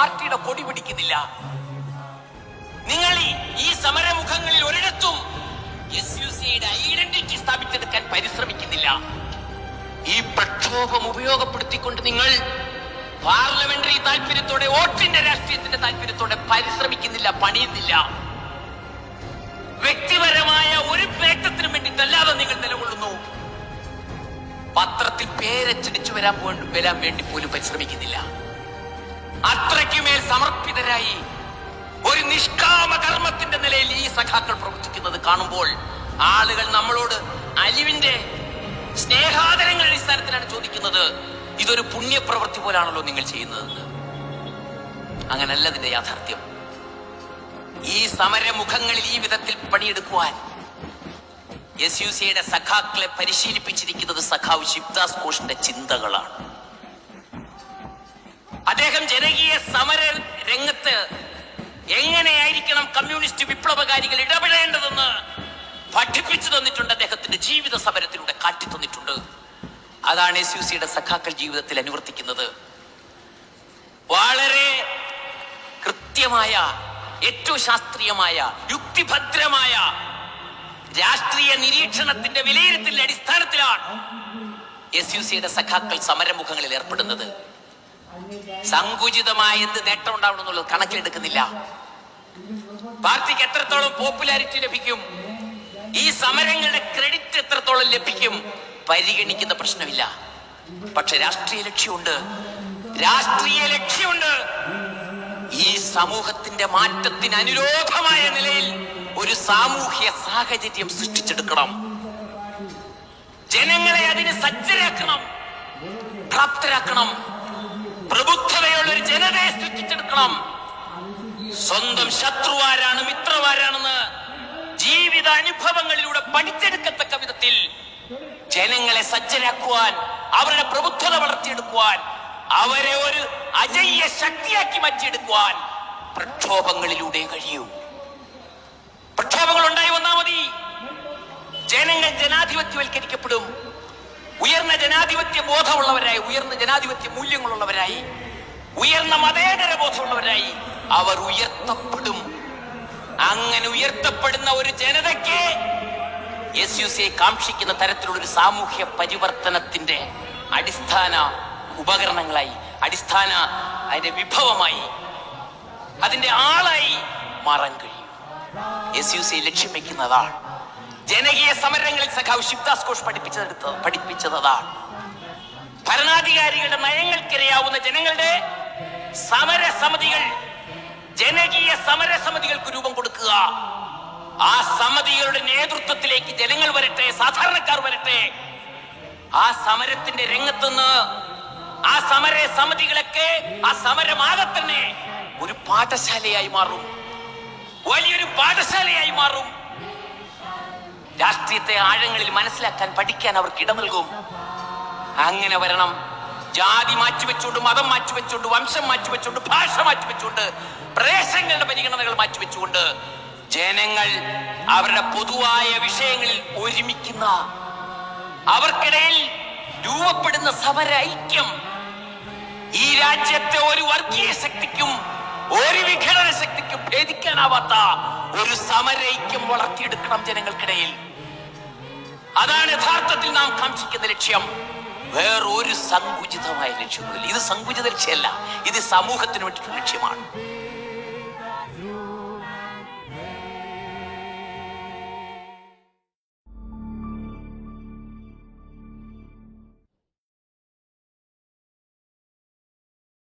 പാർട്ടിയുടെ കൊടി പിടിക്കുന്നില്ല. നിങ്ങൾ ഈ- സമരമുഖങ്ങളിൽ ഒരിടത്തും എസ് യു സിയുടെ ഐഡന്റിറ്റി സ്ഥാപിച്ചെടുക്കാൻ പരിശ്രമിക്കുന്നില്ല. ഈ പ്രക്ഷോഭം ഉപയോഗപ്പെടുത്തിക്കൊണ്ട് നിങ്ങൾ പാർലമെന്ററി താല്പര്യത്തോടെ വോട്ടിന്റെ രാഷ്ട്രീയത്തിന്റെ താല്പര്യത്തോടെ പരിശ്രമിക്കുന്നില്ല പണിയുന്നില്ല. വ്യക്തിപരമായ ഒരു നേട്ടത്തിനും വേണ്ടിയിട്ടല്ലാതെ നിങ്ങൾ നിലകൊള്ളുന്നു. പത്രത്തിൽ പേരച്ചടിച്ചു വരാൻ വരാൻ വേണ്ടി പോലും പരിശ്രമിക്കുന്നില്ല. അത്രയ്ക്കുമേൽ സമർപ്പിതരായി ഒരു നിഷ്കാമ കർമ്മത്തിന്റെ നിലയിൽ ഈ സഖാക്കൾ പ്രവർത്തിക്കുന്നത് കാണുമ്പോൾ ആളുകൾ നമ്മളോട് അലിവിന്റെ സ്നേഹാദരങ്ങൾ അടിസ്ഥാനത്തിലാണ് ചോദിക്കുന്നത് ഇതൊരു പുണ്യപ്രവൃത്തി പോലാണല്ലോ നിങ്ങൾ ചെയ്യുന്നതെന്ന്. അങ്ങനല്ല അതിന്റെ യാഥാർത്ഥ്യം. ഈ സമരമുഖങ്ങളിൽ ഈ വിധത്തിൽ പണിയെടുക്കുവാൻ എസ് യു സിയുടെ സഖാക്കളെ പരിശീലിപ്പിച്ചിരിക്കുന്നത് സഖാവ് ശിവദാസ് ഘോഷിന്റെ ചിന്തകളാണ്. അദ്ദേഹം ജനകീയ സമര രംഗത്ത് എങ്ങനെയായിരിക്കണം കമ്മ്യൂണിസ്റ്റ് വിപ്ലവകാരികൾ ഇടപെടേണ്ടതെന്ന് പഠിപ്പിച്ചു തന്നിട്ടുണ്ട് അദ്ദേഹത്തിന്റെ ജീവിത സമരത്തിലൂടെ കാട്ടി തന്നിട്ടുണ്ട്. അതാണ് എസ് യു സിയുടെ സഖാക്കൾ ജീവിതത്തിൽ അനുവർത്തിക്കുന്നത്. വളരെ കൃത്യമായ ഏറ്റവും ശാസ്ത്രീയമായ യുക്തിഭദ്രമായ രാഷ്ട്രീയ നിരീക്ഷണത്തിന്റെ വിലയിരുത്തലിന്റെ അടിസ്ഥാനത്തിലാണ് എസ് യു സിയുടെ സഖാക്കൾ സമരമുഖങ്ങളിൽ ഏർപ്പെടുന്നത്. സങ്കുചിതമായ എന്ത് നേട്ടം ഉണ്ടാവണം എന്നുള്ളത് കണക്കിലെടുക്കുന്നില്ല. പാർട്ടിക്ക് എത്രത്തോളം പോപ്പുലാരിറ്റി ലഭിക്കും? ഈ സമരങ്ങളുടെ ക്രെഡിറ്റ് എത്രത്തോളം ലഭിക്കും? പരിഗണിക്കുന്ന പ്രശ്നമില്ല. പക്ഷെ രാഷ്ട്രീയ ലക്ഷ്യമുണ്ട്. രാഷ്ട്രീയ ലക്ഷ്യമുണ്ട്. ഈ സമൂഹത്തിന്റെ മാറ്റത്തിന് അനുരോധമായ നിലയിൽ ഒരു സാമൂഹ്യ സാഹചര്യം സൃഷ്ടിച്ചെടുക്കണം. ജനങ്ങളെ അതിന് സജ്ജരാക്കണം. പ്രാപ്തരാക്കണം. ജനതയെ സൃഷ്ടിച്ചെടുക്കണം. സ്വന്തം ശത്രുവാരാണ് മിത്രവാരാണെന്ന് ജീവിത അനുഭവങ്ങളിലൂടെ പഠിച്ചെടുക്കത്തക്ക വിധത്തിൽ ജനങ്ങളെ സജ്ജരാക്കുവാൻ അവരുടെ പ്രബുദ്ധത വളർത്തിയെടുക്കുവാൻ അവരെ ഒരു അജയ്യ ശക്തിയാക്കി മാറ്റിയെടുക്കുവാൻ പ്രക്ഷോഭങ്ങളിലൂടെ കഴിയൂ. പ്രക്ഷോഭങ്ങൾ ഉണ്ടായി വന്നാൽ മതി. ജനങ്ങൾ ജനാധിപത്യവൽക്കരിക്കപ്പെടും. ഉയർന്ന ജനാധിപത്യ ബോധമുള്ളവരായി ഉയർന്ന ജനാധിപത്യ മൂല്യങ്ങളുള്ളവരായി ഉയർന്ന മതേതര ബോധമുള്ളവരായി അവർ ഉയർത്തപ്പെടും. അങ്ങനെ ഉയർത്തപ്പെടുന്ന ഒരു ജനതയ്ക്ക് എസ് യു സി കാക്ഷിക്കുന്ന തരത്തിലുള്ള ഒരു സാമൂഹ്യ പരിവർത്തനത്തിന്റെ അടിസ്ഥാന ഉപകരണങ്ങളായി അടിസ്ഥാന അതിന്റെ വിഭവമായി അതിന്റെ ആളായി മാറാൻ കഴിയും. എസ് യു സി ലക്ഷ്യം വെക്കുന്നതാണ് ജനകീയ സമരങ്ങളിൽ സഖാവ് ശിവദാസ് ഘോഷ് പഠിപ്പിച്ചെടുത്ത പഠിപ്പിച്ചതാണ് ഭരണാധികാരികളുടെ നയങ്ങൾക്കിരയാവുന്ന ജനങ്ങളുടെ സമരസമിതികൾ ജനകീയ സമരസമിതികൾക്ക് രൂപം കൊടുക്കുക. ആ സമിതികളുടെ നേതൃത്വത്തിലേക്ക് ജനങ്ങൾ വരട്ടെ സാധാരണക്കാർ വരട്ടെ. ആ സമരത്തിന്റെ രംഗത്തുനിന്ന് ആ സമര സമിതികളൊക്കെ ആ സമരമാകെ തന്നെ ഒരു പാഠശാലയായി മാറും. വലിയൊരു പാഠശാലയായി മാറും. രാഷ്ട്രീയത്തെ ആഴങ്ങളിൽ മനസ്സിലാക്കാൻ പഠിക്കാൻ അവർക്ക് ഇട നൽകും. അങ്ങനെ വരണം. ജാതി മാറ്റി വെച്ചുകൊണ്ട് മതം മാറ്റി വെച്ചുകൊണ്ട് വംശം മാറ്റി വെച്ചുകൊണ്ട് ഭാഷ മാറ്റി വെച്ചുകൊണ്ട് പ്രദേശങ്ങളുടെ പരിഗണനകൾ മാറ്റി വെച്ചുകൊണ്ട് ജനങ്ങൾ അവരുടെ പൊതുവായ വിഷയങ്ങളിൽ ഒരുമിക്കുന്ന അവർക്കിടയിൽ രൂപപ്പെടുന്ന സമര ഐക്യം ഈ രാജ്യത്തെ ഒരു വർഗീയ ശക്തിക്കും ഒരു വിഘടന ശക്തിക്കും ഭേദിക്കാനാവാത്ത ഒരു സമരൈക്യം വളർത്തിയെടുക്കണം ജനങ്ങൾക്കിടയിൽ. അതാണ് യഥാർത്ഥത്തിൽ നാം കാംക്ഷിക്കുന്ന ലക്ഷ്യം. വേറൊരു സങ്കുചിതമായ ലക്ഷ്യങ്ങളില്ല ഇത് സങ്കുചിത ലക്ഷ്യമല്ല. ഇത് സമൂഹത്തിന് വേണ്ടിയിട്ടുള്ള ലക്ഷ്യമാണ്.